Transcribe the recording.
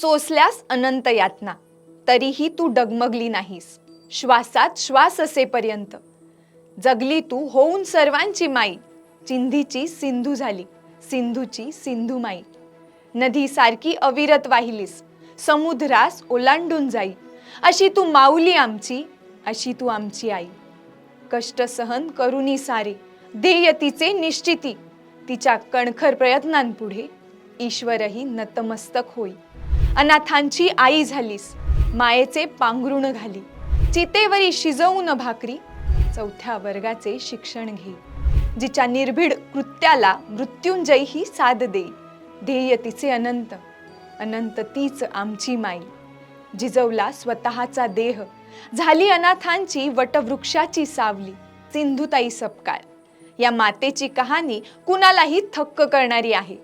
सोसल्यास अनंत यातना. तरीही तू डगमगली नाहीस. श्वासात श्वास असेपर्यंत. जगली तू होऊन सर्वांची माई. चिंधीची सिंधू झाली. सिंधूची सिंधू माई. नदीसारखी अविरत वाहिलीस. समुद्रास ओलांडून जाई. अशी तू माऊली आमची अशी तू आमची आई. कष्ट सहन करुनी सारे. ध्येय तिचे निश्चिती. तिच्या कणखर प्रयत्नांपुढे ईश्वरही नतमस्तक होई. अनाथांची आई झालीस. मायेचे पांघरुण घाली. चितेवरी शिजवून भाकरी. चौथ्या वर्गाचे शिक्षण घे. जिच्या निर्भीड कृत्याला मृत्युंजय ही साथ देई. ध्येय तिचे अनंत. अनंत तीच आमची माई. जिजवला स्वतःचा देह. झाली अनाथांची वटवृक्षाची सावली. सिंधुताई सपकाळ. या मातेची कहाणी कुणालाही थक्क करणारी आहे.